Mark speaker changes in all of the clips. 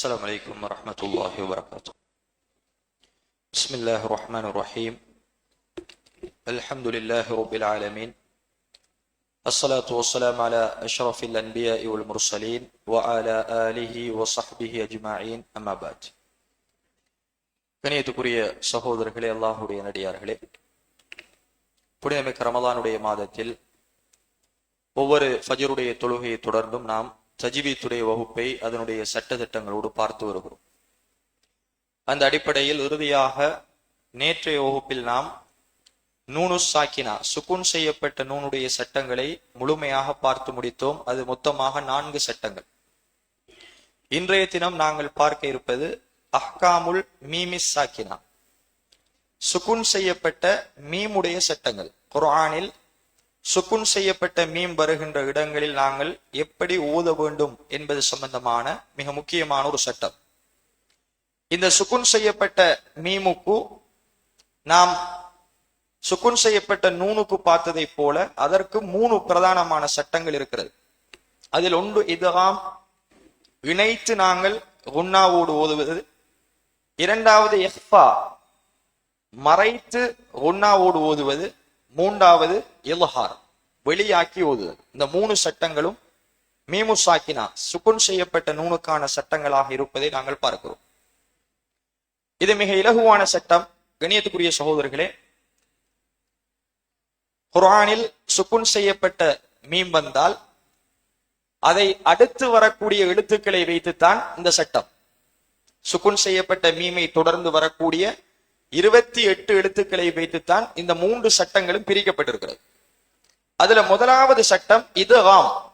Speaker 1: السلام عليكم ورحمة الله وبركاته بسم الله الرحمن الرحيم الحمد لله رب العالمين الصلاة والسلام على أشرف الأنبياء والمرسلين وعلى آله وصحبه أجمعين أما بعد கணியத்துக்குரிய சகோதரர்களே அல்லாஹுடைய நடிகார்களே புனிதமிக்க ரமலானுடைய மாதத்தில் ஒவ்வொரு ஃபஜருடைய தொழுகையை தொடர்ந்தும் நாம் தஜிவீத்துடைய வகுப்பை அதனுடைய சட்ட திட்டங்களோடு பார்த்து வருகிறோம். அந்த அடிப்படையில் இறுதியாக நேற்றைய வகுப்பில் நாம் நூனு சாக்கினா சுக்குன் செய்யப்பட்ட நூனுடைய சட்டங்களை முழுமையாக பார்த்து முடித்தோம். அது மொத்தமாக நான்கு சட்டங்கள். இன்றைய தினம் நாங்கள் பார்க்க இருப்பது அஹ்காமுல் மீமிஸ் சாக்கினா. சுக்குன் செய்யப்பட்ட மீமுடைய சட்டங்கள். குர்ஆனில் சுக்குன் செய்யப்பட்ட மீம் வருகின்ற இடங்களில் நாங்கள் எப்படி ஓத வேண்டும் என்பது சம்பந்தமான மிக முக்கியமான ஒரு சட்டம். இந்த சுக்குன் செய்யப்பட்ட மீமுக்கு நாம் சுக்குன் செய்யப்பட்ட நூனுக்கு பார்த்ததை போல அதற்கு மூணு பிரதானமான சட்டங்கள் இருக்கிறது. அதில் ஒன்று இதுகாம் இணைத்து நாங்கள் குன்னாவோடு ஓதுவது. இரண்டாவது எஃபா மறைத்து குன்னாவோடு ஓதுவது. மூன்றாவது இல்ஹார் வெளியாக்கி ஓதுதல் இந்த மூணு சட்டங்களும் மீமு சாக்கினா சுக்குன் செய்யப்பட்ட நூனுக்கான சட்டங்களாக இருப்பதை நாங்கள் பார்க்கிறோம். இது மிக இலகுவான சட்டம். கணியத்துக்குரிய சகோதரர்களே குரானில் சுக்குன் செய்யப்பட்ட மீம் வந்தால் அதை அடுத்து வரக்கூடிய எழுத்துக்களை வைத்துத்தான் இந்த சட்டம். சுக்குன் செய்யப்பட்ட மீமை தொடர்ந்து வரக்கூடிய இருபத்தி எட்டு எழுத்துக்களை வைத்துத்தான் இந்த மூன்று சட்டங்களும் பிரிக்கப்பட்டிருக்கிறது. அதுல முதலாவது சட்டம் இதுகாம்.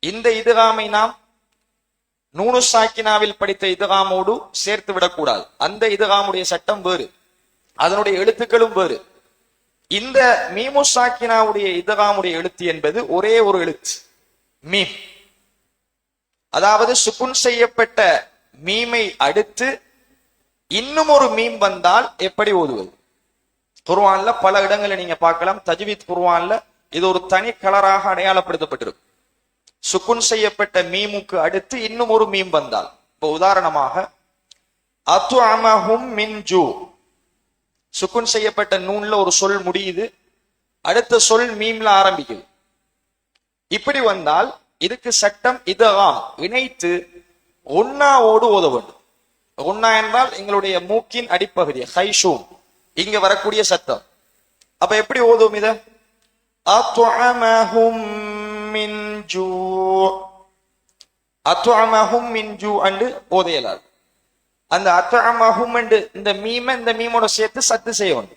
Speaker 1: இந்த இதுகாமை நாம் நூனு சாக்கினாவில் படித்த இதுகாமோடு சேர்த்து விடக்கூடாது. அந்த இதுகாமுடைய சட்டம் வேறு. அதனுடைய எழுத்துக்களும் வேறு. இந்த மீமு சாக்கினாவுடைய இதுகாமுடைய எழுத்து என்பது ஒரே ஒரு எழுத்து. மீம். அதாவது சுக்குன் செய்யப்பட்ட மீமை அடுத்து இன்னும் ஒரு மீம் வந்தால் எப்படி ஓதுவது? குர்வான்ல பல இடங்களில் நீங்க பார்க்கலாம். தஜ்வீத் குர்வான்ல இது ஒரு தனி கலராக அடையாளப்படுத்தப்பட்டிருக்கும் சுக்குன் செய்யப்பட்ட மீமுக்கு அடுத்து இன்னும் ஒரு மீம் வந்தால். இப்போ உதாரணமாக அத்து அமஹும் மின் ஜூ. சுக்குன் செய்யப்பட்ட நூன்ல ஒரு சொல் முடியுது. அடுத்த சொல் மீம்ல ஆரம்பிக்குது. இப்படி வந்தால் இதுக்கு சட்டம் இதகாம். இணைத்து ஒன்னாவோடு ஓத வேண்டும். குன்னா என்றால் எங்களுடைய மூக்கின் அடிப்பகுதி ஹைஷூம் இங்க வரக்கூடிய சத்தம். அப்ப எப்படி ஓதும் இத? அத்வமஹும் மின் ஜூ. அத்வஅமஹும் மின் ஜூ அண்டு ஓதையலால். அந்த அத்வமஹும் அண்டு இந்த மீம இந்த மீமோட சேர்த்து சத்து செய்ய அத்வமஹும்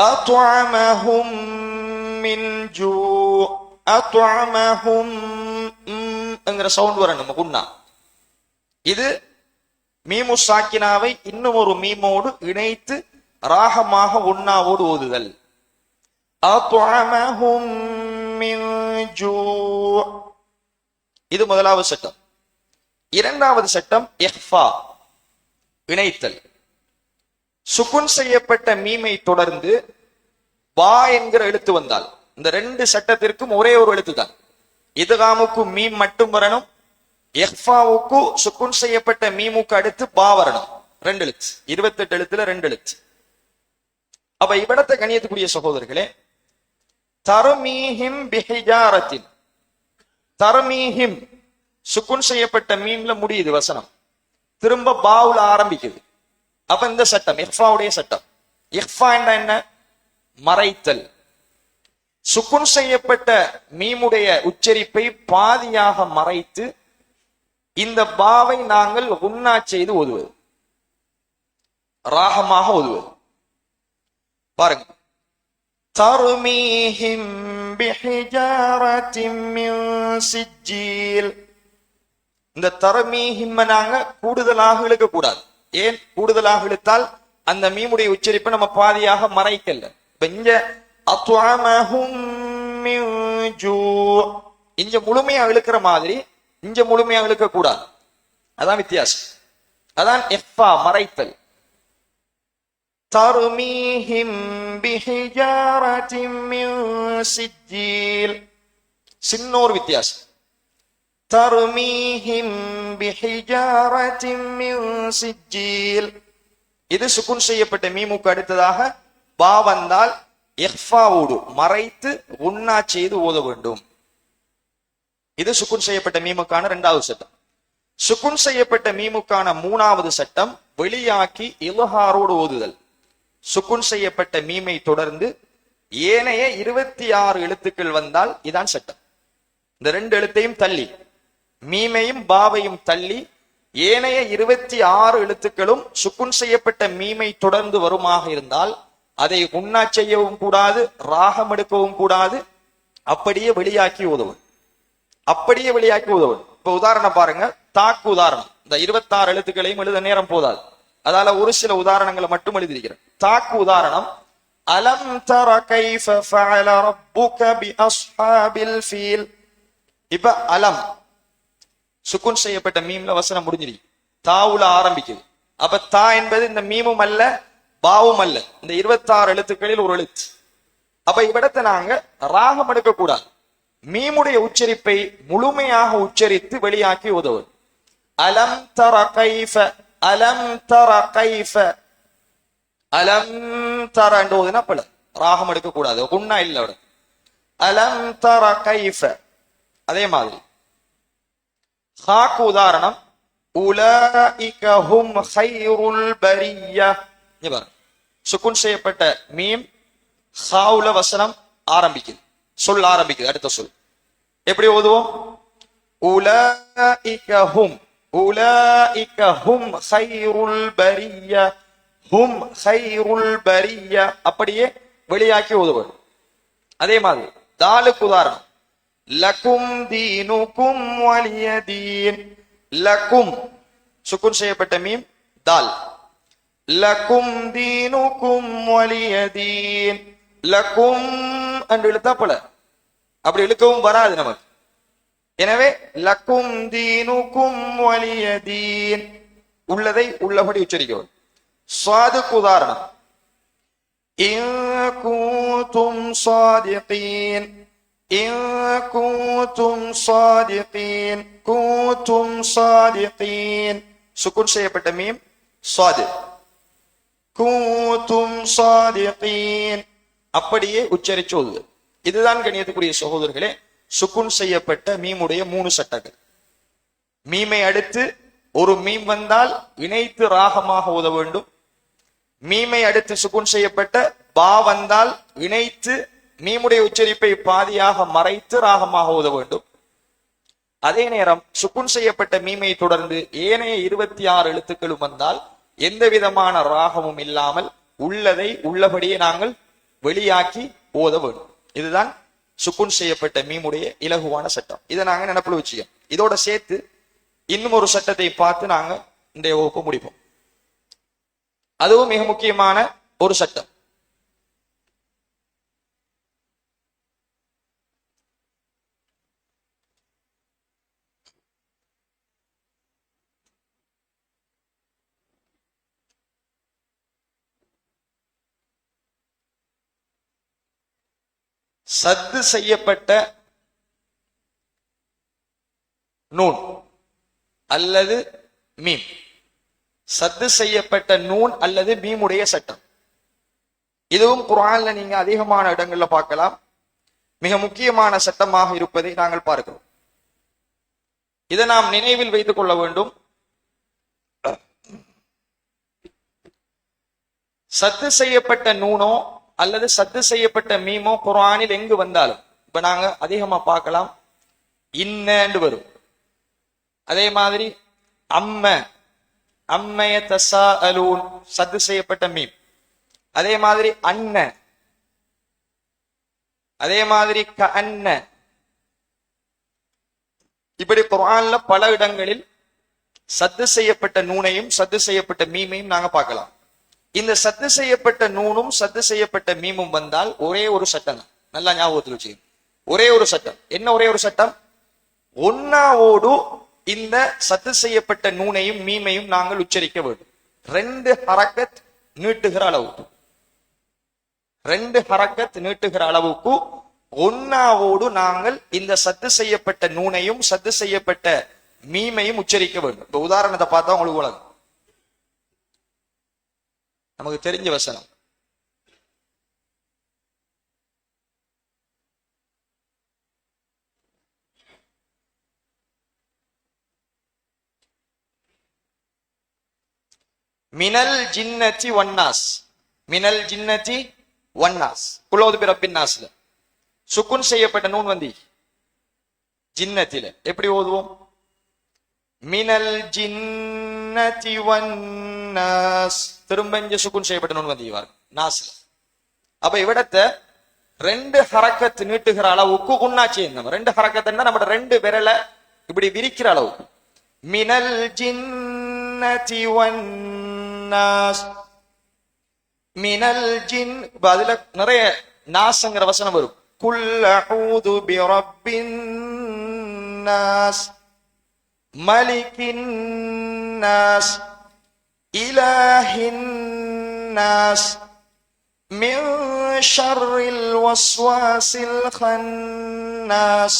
Speaker 1: அத்வஅமஹும் மின் ஜூ. அத்வஅமஹும் சவுண்ட் வரணும் குன்னா இது மீமு சாக்கினாவை இன்னும் ஒரு மீமோடு இணைத்து ராகமாக உண்ணாவோடு ஓதுதல். ஜூ இது முதலாவது சட்டம். இரண்டாவது சட்டம் எஃபா இணைத்தல். சுகுன் செய்யப்பட்ட மீமை தொடர்ந்து வா என்கிற எழுத்து வந்தால் இந்த ரெண்டு சட்டத்திற்கும் ஒரே ஒரு எழுத்து தான் இதுகாமுக்கும் மீம் மட்டும் வரணும் எஃபாவுக்கு சுக்குன் செய்யப்பட்ட மீமுக்கு அடுத்து பா வரணும். ரெண்டு எழுத்து. இருபத்தெட்டு எழுத்துல ரெண்டு எழுத்து. அப்ப இவ்விடத்தை கணியத்துக்குரிய சகோதரர்களே தருமீஹிம் பிஹிஜாரத்தின் தருமீஹிம் சுக்குன் செய்யப்பட்ட மீம்ல முடியுது வசனம். திரும்ப பாவுல ஆரம்பிக்குது. அப்ப இந்த சட்டம் எஃபாவுடைய சட்டம். எஃபா என்ன என்ன? மறைத்தல். சுக்குன் செய்யப்பட்ட மீமுடைய உச்சரிப்பை பாதியாக மறைத்து இந்த பாவை நாங்கள் உன்னா செய்து ஓதுவது. ராகமாக ஓதுவது. பாருங்க. தருமீஹிம் இந்த தரமீஹிம்ம நாங்க கூடுதலாக இழுக்க கூடாது ஏன்? கூடுதலாக இழுத்தால் அந்த மீமுடைய உச்சரிப்பை நம்ம பாதியாக மறைக்கல. பெஞ்ச இங்க அத்வஅமஹும் இங்க முழுமையா இழுக்கிற மாதிரி இங்க முழுமையா இழுக்க கூடாது அதான் வித்தியாசம் அதான் எஃபா மறைத்தல் தருமீஹிம் பிஹிஜாரத்தின் மின் சிஜ்ஜீல் சின்ன ஒரு வித்தியாசம் ترميهم بحجارة من سجيل இது சுக்குன் செய்யப்பட்ட மீமுக்கு அடுத்ததாக பா வந்தால் இஹ்ஃபாவோடு மறைத்து உன்னா செய்து ஓத வேண்டும் இது சுக்குன் செய்யப்பட்ட மீமுக்கான இரண்டாவது சட்டம். சுக்குன் செய்யப்பட்ட மீமுக்கான மூணாவது சட்டம் வெளியாக்கி இலஹாரோடு ஓதுதல். சுக்குன் செய்யப்பட்ட மீமை தொடர்ந்து ஏனைய இருபத்தி ஆறு எழுத்துக்கள் வந்தால் இதான் சட்டம். இந்த ரெண்டு எழுத்தையும் தள்ளி மீமையும் பாவையும் தள்ளி ஏனைய இருபத்தி ஆறு எழுத்துக்களும் சுக்குன் செய்யப்பட்ட மீமை தொடர்ந்து வருமாக இருந்தால் அதை உண்ணா செய்யவும் கூடாது ராகம் எடுக்கவும் கூடாது அப்படியே வெளியாக்கி உதவும் அப்படியே வெளியாக்கி உதவும் இப்ப உதாரணம் பாருங்க தாக்கு உதாரணம். இந்த இருபத்தாறு எழுத்துக்களையும் எழுத நேரம் போதாது. அதால ஒரு சில உதாரணங்களை மட்டும் எழுதியிருக்கிறேன். தாக்கு உதாரணம் அலம் தர கைஃப ஃபஅல ரப்புக பி அஸ்ஹாபில் ஃபீல். இப்ப அலம் சுக்குன் செய்யப்பட்ட மீம்ல வசனம் முடிஞ்சிருக்கு தாவுல ஆரம்பிக்குது. அப்ப தா என்பது இந்த மீமும் அல்ல பாவும் அல்ல. இந்த இருபத்தாறு எழுத்துக்களில் ஒரு எழுத்து. அப்ப இவ்விடத்தை நாங்க ராகம் எடுக்க கூடாது மீமுடைய உச்சரிப்பை முழுமையாக உச்சரித்து வெளியாக்கி உதவும் அலம் தர கைஃப அலம் தர கைஃப. அலம் தர என்று ஓதுனா பல ராகம் எடுக்க கூடாது குண்ணா இல்ல அவட அலம் தர கைஃப. அதே மாதிரி. ஹாக்கு உதாரணம் உலஇக ஹைருல் பரியா. சுக்குன் செய்யப்பட்ட மீம் ஹாவுல வசனம் ஆரம்பிக்குது. சொல் ஆரம்பிக்குது அடுத்த சொல். எப்படி ஓதுவோம்? உலஇக ஹும் உலஇக ஹும் ஹைருல் பரியா ஹும் ஹைருல் பரிய அப்படியே வெளியாக்கி ஓதுவது அதே மாதிரி தாலுக்கு உதாரணம். லக்கும் தீனுக்கும் வலிய தீன் லக்கும் சுக்குன் செய்யப்பட்ட மீம் தால். லக்கும் தீனுக்கும் வலிய தீன் லக்கும் லம் என்று இழுத்தாப்பல அப்படி இழுக்கவும் வராது நமக்கு. எனவே லக்கும் தீனுக்கும் வலிய தீன். உள்ளதை உள்ளபடி உச்சரிக்கவும். சாதுக்கு உதாரணம். இன் சாதித்தீன் சுக்குன் செய்யப்பட்ட மீம் சாது கூத்தும் சாதித்தீன் அப்படியே உச்சரிச்சு ஓதுது. இதுதான் கணியத்துக்குரிய சகோதரர்களே சுக்குன் செய்யப்பட்ட மீமுடைய மூணு சட்டங்கள். மீமை அடுத்து ஒரு மீம் வந்தால் இணைத்து ராகமாக ஓத வேண்டும். மீமை அடுத்து சுக்குன் செய்யப்பட்ட பா வந்தால் இணைத்து மீமுடைய உச்சரிப்பை பாதியாக மறைத்து ராகமாக ஓத வேண்டும். அதே நேரம் சுக்குன் செய்யப்பட்ட மீமை தொடர்ந்து ஏனைய இருபத்தி ஆறு எழுத்துக்களும் வந்தால் எந்த விதமான ராகமும் இல்லாமல் உள்ளதை உள்ளபடியே நாங்கள் வெளியாக்கி ஓத வேண்டும் இதுதான் சுக்குன் செய்யப்பட்ட மீமுடைய இலகுவான சட்டம். இதை நாங்க நினைப்புல வச்சுக்கோம் இதோட சேர்த்து இன்னும் ஒரு சட்டத்தை பார்த்து நாங்க இன்றைய வகுப்பு முடிப்போம். அதுவும் மிக முக்கியமான ஒரு சட்டம். சத்து செய்யப்பட்ட நூன் அல்லது மீம். சத்து செய்யப்பட்ட நூன் அல்லது மீமுடைய சட்டம். இதுவும் குரான்ல நீங்க அதிகமான இடங்கள்ல பார்க்கலாம். மிக முக்கியமான சட்டமாக இருப்பதை நாங்கள் பார்க்கிறோம். இதை நாம் நினைவில் வைத்துக் கொள்ள வேண்டும். சத்து செய்யப்பட்ட நூனோ அல்லது சத்து செய்யப்பட்ட மீமோ குரானில் எங்கு வந்தாலும் இப்ப நாங்க அதிகமா பார்க்கலாம். இன்னன்னு வரும். அதே மாதிரி அம்ம அம்மைய தசா அலூன் சத்து செய்யப்பட்ட மீம் அதே மாதிரி அன்ன. அதே மாதிரி க அன்ன இப்படி குரான்ல பல இடங்களில் சத்து செய்யப்பட்ட நூனையும் சத்து செய்யப்பட்ட மீமையும் நாங்க பார்க்கலாம். இந்த சத்து செய்யப்பட்ட நூனும் சத்து செய்யப்பட்ட மீமும் வந்தால் ஒரே ஒரு சட்டம் தான். நல்லா ஞாபகத்தில் வச்சுக்கோங்க. ஒரே ஒரு சட்டம் என்ன ஒரே ஒரு சட்டம் ஒன்னாவோடு இந்த சத்து செய்யப்பட்ட நூனையும் மீமையும் நாங்கள் உச்சரிக்க வேண்டும். ரெண்டு ஹரக்கத் நீட்டுகிற அளவுக்கு ரெண்டு ஹரக்கத் நீட்டுகிற அளவுக்கு ஒன்னாவோடு நாங்கள் இந்த சத்து செய்யப்பட்ட நூனையும் சத்து செய்யப்பட்ட மீமையும் உச்சரிக்க வேண்டும். இப்ப உதாரணத்தை பார்த்தா உங்களுக்கு உலகம். நமக்கு தெரிஞ்ச வசனம். மினல் ஜின்னத்தி ஒன்னாஸ் மினல் ஜின்னத்தி ஒன்னாஸ் குலோது பிறப்பின் நாஸ்ல சுக்குன் செய்யப்பட்ட நூன் வந்தி ஜின்னத்தில. எப்படி ஓதுவோம்? மினல் ஜின் வன்னாஸ். திரும்ப இங்க சுக்குன் செய்யப்பட்ட நூன் வந்தி வார் நாஸ்ல. அப்ப இவிடத்தை ரெண்டு ஹரக்கத் நீட்டுகிற அளவுக்கு குன்னா செய்யணும் ரெண்டு ஹரக்கத்துன்னா நம்ம ரெண்டு விரலை இப்படி விரிக்கிற அளவு. மினல் ஜின்னதி வன்னாஸ். மினல் ஜின் இப்ப அதுல நிறைய நாஸ்ங்கிற வசனம் வரும். குல் பி ரப்பின் நாஸ். ملك الناس إله الناس من شر الوسواس الخناس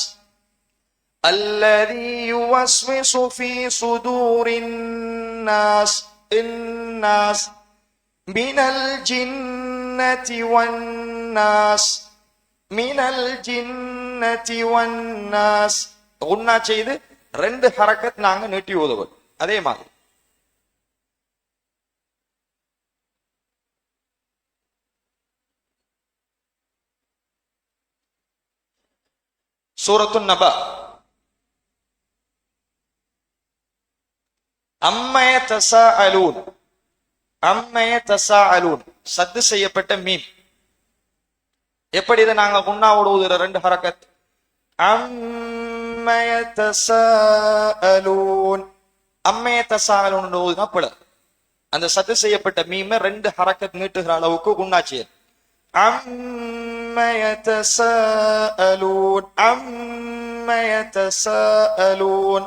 Speaker 1: الذي يوسوس في صدور الناس الناس من الجنة والناس من الجنة والناس. قلنا كده ரெண்டு ஹரக்கத் நாங்க நீட்டி ஓதுவோம். அதே மாதிரி. சூரத்து நபா. அம்மைய தசா அலூன் அம்மைய தசா அலூன் சத்து செய்யப்பட்ட மீன். எப்படி இதை நாங்க குன்னாவோட ஓடுவது ரெண்டு ஹரக்கத்? அம் அம்மய தசா அலூன் பிழை அந்த சத்து செய்யப்பட்ட மீமை ரெண்டு ஹரக்கத் நீட்டுகிற அளவுக்கு குன்னாச்சியர் அம்மய தசாஅலூன். அம்மய தசாஅலூன்.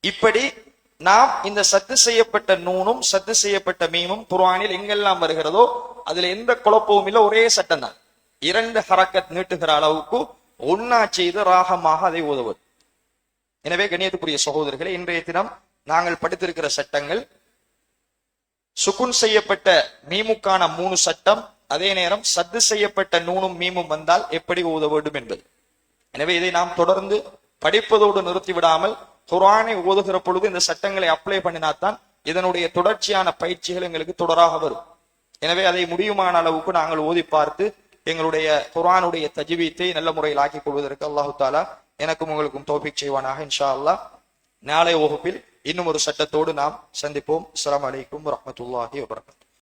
Speaker 1: இப்படி நாம் இந்த சத்து செய்யப்பட்ட நூனும் சத்து செய்யப்பட்ட மீமும் குர்ஆனில் எங்கெல்லாம் வருகிறதோ அதுல எந்த குழப்பமும் இல்லை ஒரே சட்டம் தான் இரண்டு ஹரக்கத் நீட்டுகிற அளவுக்கு ஒன்னா செய்து ராகமாக அதை ஓதுவது. எனவே கணியத்துக்குரிய சகோதரர்களே இன்றைய தினம் நாங்கள் படித்திருக்கிற சட்டங்கள் சுகுன் செய்யப்பட்ட மீமுக்கான மூணு சட்டம் அதே நேரம் சத்து செய்யப்பட்ட நூனும் மீமும் வந்தால் எப்படி ஓத வேண்டும் என்பது. எனவே இதை நாம் தொடர்ந்து படிப்பதோடு நிறுத்தி விடாமல் குரானை ஓதுகிற பொழுது இந்த சட்டங்களை அப்ளை பண்ணினாத்தான் இதனுடைய தொடர்ச்சியான பயிற்சிகள் எங்களுக்கு தொடராக வரும். எனவே அதை முடியுமான அளவுக்கு நாங்கள் ஓதி பார்த்து எங்களுடைய குரானுடைய தஜிவீத்தை நல்ல முறையில் ஆக்கிக் கொள்வதற்கு அல்லாஹு தாலா எனக்கும் உங்களுக்கும் தோபிக் செய்வானாக இன்ஷா அல்லாஹ் நாளை வகுப்பில் இன்னும் ஒரு சட்டத்தோடு நாம் சந்திப்போம். அஸ்லாம் அலைக்கும் வரமத்துல்லாஹி வபரகாத்.